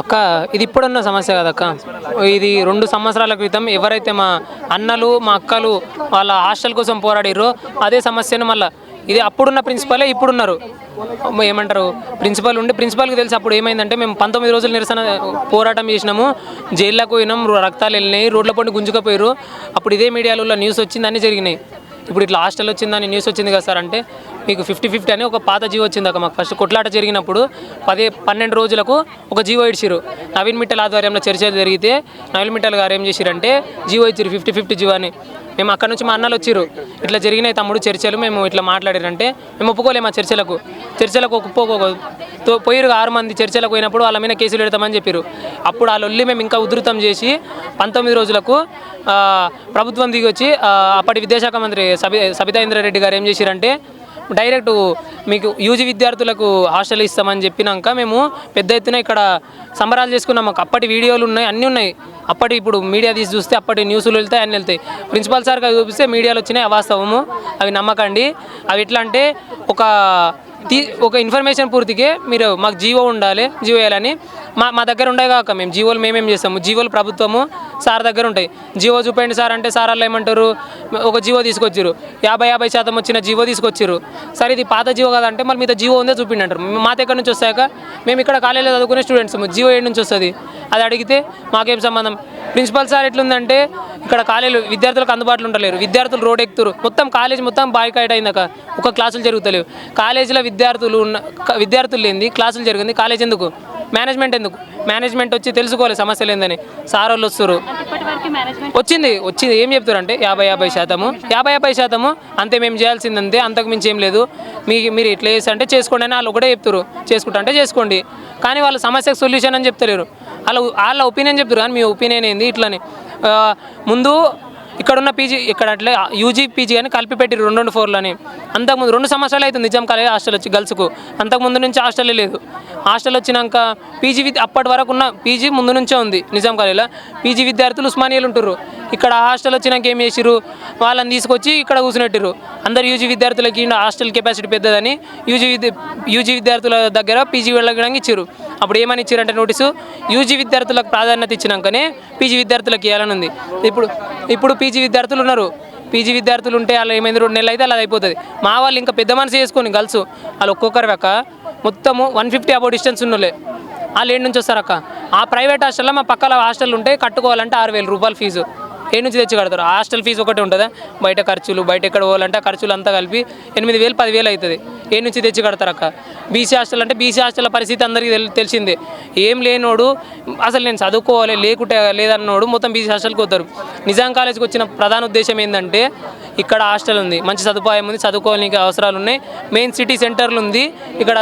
అక్క ఇది ఇప్పుడున్న సమస్య కదక్క. ఇది రెండు సంవత్సరాల క్రితం ఎవరైతే మా అన్నలు మా అక్కలు వాళ్ళ హాస్టల్ కోసం పోరాడిరో అదే సమస్యను మళ్ళీ ఇది అప్పుడున్న ప్రిన్సిపాలే ఇప్పుడున్నారు. ఏమంటారు? ప్రిన్సిపల్ ఉండి ప్రిన్సిపాల్కి తెలిసి అప్పుడు ఏమైందంటే మేము పంతొమ్మిది రోజులు నిరసన పోరాటం చేసినాము. జైల్లోకి పోయినాం రక్తాలు వెళ్ళినాయి రోడ్ల పండి గుంజుకపోయారు అప్పుడు ఇదే మీడియాలో న్యూస్ వచ్చింది అన్నీ జరిగినాయి. ఇప్పుడు ఇట్లా హాస్టల్ వచ్చిందని న్యూస్ వచ్చింది కదా సార్ అంటే మీకు ఫిఫ్టీ ఫిఫ్టీ అని ఒక పాత జీవో వచ్చింది అక్క మాకు. ఫస్ట్ కొట్లాట జరిగినప్పుడు పదే పన్నెండు రోజులకు ఒక జీవో ఇడిచిరు నవీన్ మిట్టల్ ఆధ్వర్యంలో చర్చలు జరిగితే నవీన్ మిట్టల్ గారు ఏం చేసిరంటే జీవో ఇచ్చారు ఫిఫ్టీ ఫిఫ్టీ జీవో అని. మేము అక్కడ నుంచి మా అన్నలు వచ్చిరు ఇట్లా జరిగినాయి తమ్ముడు చర్చలు మేము ఇట్లా మాట్లాడారంటే మేము ఒప్పుకోలేము ఆ చర్చలకు. చర్చలకు ఒప్పుకోకో తో పోయిరు ఆరు మంది చర్చలకు పోయినప్పుడు వాళ్ళ మీద కేసులు పెడతామని చెప్పారు అప్పుడు వాళ్ళు వెళ్ళి మేము ఇంకా ఉధృతం చేసి పంతొమ్మిది రోజులకు ప్రభుత్వం దిగి వచ్చి అప్పటి విద్యాశాఖ మంత్రి సబి సబితా ఇంద్రారెడ్డి గారు ఏం చేశారంటే డైరెక్ట్ మీకు యూజీ విద్యార్థులకు హాస్టల్ ఇస్తామని చెప్పినాక మేము పెద్ద ఎత్తున ఇక్కడ సంబరాలు చేసుకున్నాం. మాకు అప్పటి వీడియోలు ఉన్నాయి అన్నీ ఉన్నాయి. అప్పటి ఇప్పుడు మీడియా తీసి చూస్తే అప్పటి న్యూస్లు వెళ్తాయి అన్నీ వెళ్తాయి. ప్రిన్సిపాల్ సార్ చూపిస్తే మీడియాలో వచ్చినాయి అవాస్తవము. అవి నమ్మకండి. అవి ఎట్లా అంటే ఒక ఒక ఇన్ఫర్మేషన్ పూర్తికే మీరు మాకు జీవో ఉండాలి జీవో వేయాలని. మా మా దగ్గర ఉండే కాక మేము జీవోలు మేమేం చేస్తాము? జీవోలు ప్రభుత్వము సార్ దగ్గర ఉంటాయి. జీవో చూపండి సార్ అంటే సార్ వాళ్ళు ఏమంటారు? ఒక జీవో తీసుకొచ్చారు యాభై యాభై శాతం వచ్చిన జీవో తీసుకొచ్చారు సరే ఇది పాత జీవో కదంటే మళ్ళీ మీద జీవో ఉందే చూపిండి అంటారు. మా దగ్గర నుంచి వస్తాక మేము ఇక్కడ కాలేజీలో చదువుకునే స్టూడెంట్స్ జీవో ఏడు నుంచి వస్తుంది. అది అడిగితే మాకేం సంబంధం? ప్రిన్సిపల్ సార్ ఎట్లుందంటే ఇక్కడ కాలేజీలు విద్యార్థులకు అందుబాటులో ఉండలేరు. విద్యార్థులు రోడ్ ఎక్కుతారు. మొత్తం కాలేజ్ మొత్తం బాయ్కాట్ అయిందాక ఒక క్లాసులు జరుగుతలేవు. కాలేజీలో విద్యార్థులు ఉన్న విద్యార్థులు లేని క్లాసులు జరిగింది. కాలేజ్ ఎందుకు? మేనేజ్మెంట్ ఎందుకు? మేనేజ్మెంట్ వచ్చి తెలుసుకోవాలి సమస్యలు లేదని సార్ వాళ్ళు వస్తారు వచ్చింది. వచ్చింది. ఏం చెప్తారంటే యాభై యాభై శాతము. యాభై యాభై శాతము అంతే మేము చేయాల్సిందంతే. అంతకు మించి ఏం లేదు. మీ మీరు ఇట్లా చేస్తే అంటే చేసుకోండి అని వాళ్ళు ఒకటే చెప్తారు చేసుకుంటా అంటే చేసుకోండి. కానీ వాళ్ళ సమస్యకు సొల్యూషన్ అని చెప్తలేరు. వాళ్ళ వాళ్ళ ఒపీనియన్ చెప్తారు కానీ మీ ఒపీనియన్ ఏంది ఇట్లని. ముందు ఇక్కడున్న పీజీ ఇక్కడ అట్లే యూజీ పీజీ అని కలిపి పెట్టి రెండు రెండు ఫోర్లని. అంతకుముందు రెండు సంవత్సరాలు అవుతుంది నిజాం కాలేజ్ హాస్టల్ వచ్చి గర్ల్స్కు. అంతకుముందు నుంచి హాస్టలే లేదు. హాస్టల్ వచ్చినాక పీజీ విద్య అప్పటి వరకు ఉన్న పీజీ ముందు నుంచే ఉంది నిజాం కాలేజ్లో. పీజీ విద్యార్థులు ఉస్మానియాలు ఉంటారు ఇక్కడ హాస్టల్ వచ్చినాక ఏం చేసిరు వాళ్ళని తీసుకొచ్చి ఇక్కడ కూర్చునట్టిరు అందరు యూజీ విద్యార్థులకి హాస్టల్ కెపాసిటీ పెద్దదని యూజీ విద్య యూజీ విద్యార్థుల దగ్గర పీజీ వెళ్ళడానికి ఇచ్చారు అప్పుడు ఏమని ఇచ్చారంటే నోటీసు? యూజీ విద్యార్థులకు ప్రాధాన్యత ఇచ్చినాకనే పీజీ విద్యార్థులకు ఇవ్వాలని ఉంది. ఇప్పుడు ఇప్పుడు పీజీ విద్యార్థులు ఉన్నారు. పీజీ విద్యార్థులు ఉంటే వాళ్ళు ఏమైంది? రెండు నెలలు అయితే అలా అయిపోతుంది. మా వాళ్ళు ఇంకా పెద్ద మనసు చేసుకొని గర్ల్స్ వాళ్ళు ఒక్కొక్కరు వెక్క మొత్తము వన్ ఫిఫ్టీ అబౌ డిస్టెన్స్ ఉన్నోళ్ళే. వాళ్ళు ఏంటి నుంచి వస్తారు అక్క. ఆ ప్రైవేట్ హాస్టల్లో మా పక్కల హాస్టల్ ఉంటే కట్టుకోవాలంటే ఆరు వేల రూపాయలు ఫీజు. ఏ నుంచి తెచ్చి కడతారు. హాస్టల్ ఫీజు ఒకటి ఉంటుందా? బయట ఖర్చులు బయట ఎక్కడ పోవాలంటే ఖర్చులు అంతా కలిపి ఎనిమిది వేలు పదివేలు అవుతుంది. ఏ నుంచి తెచ్చి కడతారు అక్క. బీసీ హాస్టల్ అంటే బీసీ హాస్టల్ పరిస్థితి అందరికీ తెలిసిందే. ఏం లేనోడు అసలు నేను చదువుకోవాలి లేకుంటే లేదన్నోడు మొత్తం బీసీ హాస్టల్కి పోతారు. నిజాం కాలేజ్కి వచ్చిన ప్రధాన ఉద్దేశం ఏంటంటే ఇక్కడ హాస్టల్ ఉంది. మంచి సదుపాయం ఉంది చదువుకోవానికి అవసరాలు ఉన్నాయి. మెయిన్ సిటీ సెంటర్లు ఉంది. ఇక్కడ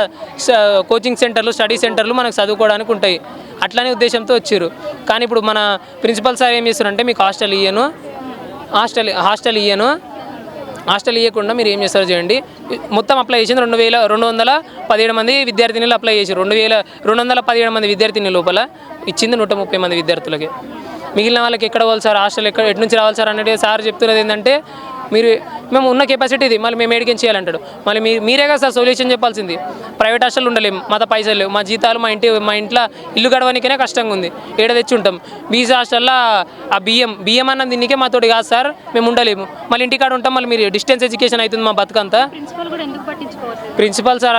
కోచింగ్ సెంటర్లు స్టడీ సెంటర్లు మనకు చదువుకోవడానికి ఉంటాయి. అట్లనే ఉద్దేశంతో వచ్చారు. కానీ ఇప్పుడు మన ప్రిన్సిపల్ సార్ ఏం చేస్తారంటే మీకు హాస్టల్ ఇయ్యను హాస్టల్ హాస్టల్ ఇయ్యను హాస్టల్ ఇవ్వకుండా మీరు ఏం చేస్తారో చేయండి. మొత్తం అప్లై చేసింది రెండు వేల రెండు వందల పదిహేడు మంది విద్యార్థినిలు అప్లై చేశారు. రెండు వేల రెండు వందల పదిహేడు మంది విద్యార్థిని లోపల ఇచ్చింది నూట ముప్పై మంది విద్యార్థులకి. మిగిలిన వాళ్ళకి ఎక్కడ పోవాలి సార్? హాస్టల్ ఎక్కడ ఎటు నుంచి రావాలి సార్? అనేది సార్ చెప్తున్నది ఏంటంటే మీరు మేము ఉన్న కెపాసిటీ ఇది. మళ్ళీ మేము ఏడికేం చేయాలంటాడు. మళ్ళీ మీరు మీరే కదా సార్ సొల్యూషన్ చెప్పాల్సింది. ప్రైవేట్ హాస్టల్ ఉండలేము మాత పైసలు మా జీతాలు మా ఇంటి మా ఇంట్లో ఇల్లు గడవడానికనే కష్టంగా ఉంది. ఏడ తెచ్చి ఉంటాం? బీసీ హాస్టల్లో ఆ బియ్యం. బియ్యం అన్న దీనికే మాతోటి కాదు సార్. మేము ఉండలేము. మళ్ళీ ఇంటికాడ ఉంటాం. మళ్ళీ మీరు డిస్టెన్స్ ఎడ్యుకేషన్ అవుతుంది మా బతుకంతా ప్రిన్సిపల్ సార్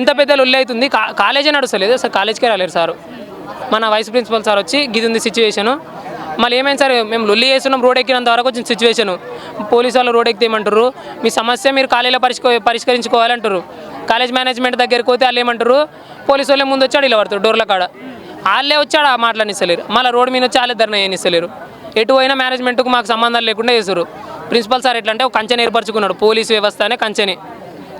ఇంత పెద్ద లొల్లి అవుతుంది. కాలేజే నడుస్తలేదు. సార్ కాలేజ్కే రాలేరు సారు. మన వైస్ ప్రిన్సిపల్ సార్ వచ్చి గిది ఉంది సిచ్యువేషను మళ్ళీ ఏమైంది సార్? మేము లొల్లి చేస్తున్నాం రోడ్ ఎక్కినంత వరకు వచ్చిన సిచ్యువేషన్ పోలీసు వాళ్ళు రోడ్ ఎక్కితేయమంటారు మీ సమస్య మీరు కాలేజీలో పరిష్కో పరిష్కరించుకోవాలంటారు. కాలేజ్ మేనేజ్మెంట్ దగ్గరికి పోతే వాళ్ళు ఏమంటారు? పోలీసు వాళ్ళే ముందు వచ్చాడు ఇలా పడతారు డోర్ల కాడ. వాళ్ళే వచ్చాడు ఆ మాట్లాడినిస్తలేరు మళ్ళీ రోడ్ మీద వచ్చి వాళ్ళే ధర్నా చేయనిస్తలేరు. ఎటు పోయినా మేనేజ్మెంట్కు మాకు సంబంధం లేకుండా చేస్తారు ప్రిన్సిపల్ సార్ ఎట్లా అంటే ఒక కంచెని ఏర్పరచుకున్నాడు. పోలీసు వ్యవస్థ అనే కంచెని.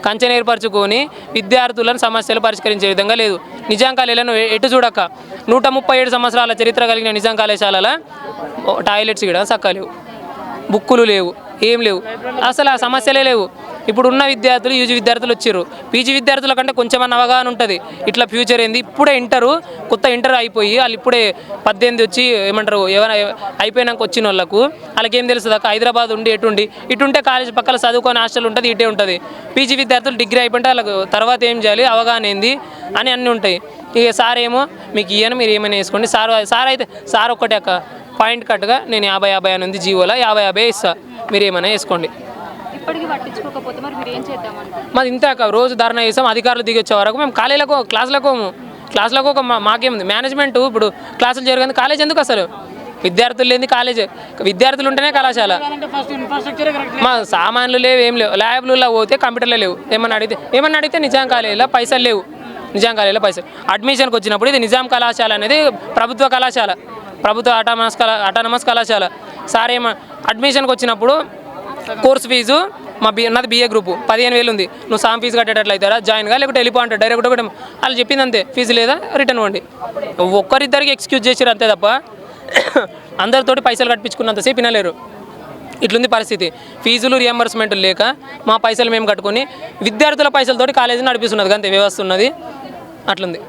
కంచెను ఏర్పరచుకొని విద్యార్థులను సమస్యలు పరిష్కరించే విధంగా లేదు. నిజాం కాలేజీలను ఎటు చూడక నూట ముప్పై ఏడు సంవత్సరాల చరిత్ర కలిగిన నిజాం కళాశాలల టాయిలెట్స్ కూడా సక్కలేవు. బుక్కులు లేవు ఏం లేవు. అసలు ఆ సమస్యలే లేవు. ఇప్పుడు ఉన్న విద్యార్థులు యూజీ విద్యార్థులు వచ్చారు పీజీ విద్యార్థుల కంటే కొంచెం అవగాహన ఉంటుంది. ఇట్లా ఫ్యూచర్ ఏంది? ఇప్పుడే ఇంటరు కొత్త ఇంటర్ అయిపోయి వాళ్ళు ఇప్పుడే పద్దెనిమిది వచ్చి ఏమంటారు ఎవరైనా అయిపోయినాక వచ్చిన వాళ్ళకు వాళ్ళకి ఏం తెలుసు హైదరాబాద్ ఉండి ఎటుండి ఇటుంటే కాలేజ్ పక్కన చదువుకొని హాస్టల్ ఉంటుంది ఇటే ఉంటుంది. పీజీ విద్యార్థులు డిగ్రీ అయిపోయింటే వాళ్ళకు తర్వాత ఏం చేయాలి? అవగాహన ఏంది? అని అన్నీ ఉంటాయి. ఇక సార్ ఏమో మీకు ఇయ్యను మీరు ఏమైనా వేసుకోండి. సార్ సార్ అయితే సార్ ఒక్కటే అక్క పాయింట్ కట్గా నేను యాభై యాభై అని ఉంది జీవోలో యాభై యాభై ఇస్తా. మీరు ఏమైనా వేసుకోండి మాది ఇంతే అక్క రోజు ధర్నా చేసాం అధికారులు దిగి వచ్చే వరకు మేము కాలేజీలకు క్లాసులకు. క్లాసులకు ఒక మాకేముంది? మేనేజ్మెంట్ ఇప్పుడు క్లాసులు జరిగింది కాలేజ్ ఎందుకు అసలు? విద్యార్థులు లేని కాలేజ్. విద్యార్థులు ఉంటేనే కళాశాల. మా సామాన్లు లేవు ఏం లేవు. ల్యాబ్లలో పోతే కంప్యూటర్లు లేవు. ఏమన్నా అడిగితే ఏమన్నా అడిగితే నిజాం కాలేజీలో పైసలు లేవు. నిజాం కాలేజీలో పైసలు. అడ్మిషన్కి వచ్చినప్పుడు ఇది నిజాం కళాశాల అనేది ప్రభుత్వ కళాశాల. ప్రభుత్వ అటామస్ కళా అటానమస్ కళాశాల సార్ ఏమో అడ్మిషన్కి వచ్చినప్పుడు కోర్స్ ఫీజు మా బి నాది బిఏ గ్రూపు. పదిహేను వేలు ఉంది. నువ్వు సామ్ ఫీజు కట్టేటట్లయితారా? జాయిన్గా లేకపోతే వెళ్ళిపో అంటాడు. డైరెక్ట్ ఒకటి వాళ్ళు చెప్పింది అంతే. ఫీజు లేదా? రిటర్న్ ఇవ్వండి. ఒక్కరిద్దరికి ఎక్స్క్యూజ్ చేసారు అంతే తప్ప అందరితోటి పైసలు కట్టించుకున్నంతసేపు వినలేరు. ఇట్లుంది పరిస్థితి. ఫీజులు రియంబర్స్మెంట్ లేక మా పైసలు మేము కట్టుకొని విద్యార్థుల పైసలతోటి కాలేజీని నడిపిస్తున్నది. అంతే. వ్యవస్థ ఉన్నది. అట్లుంది.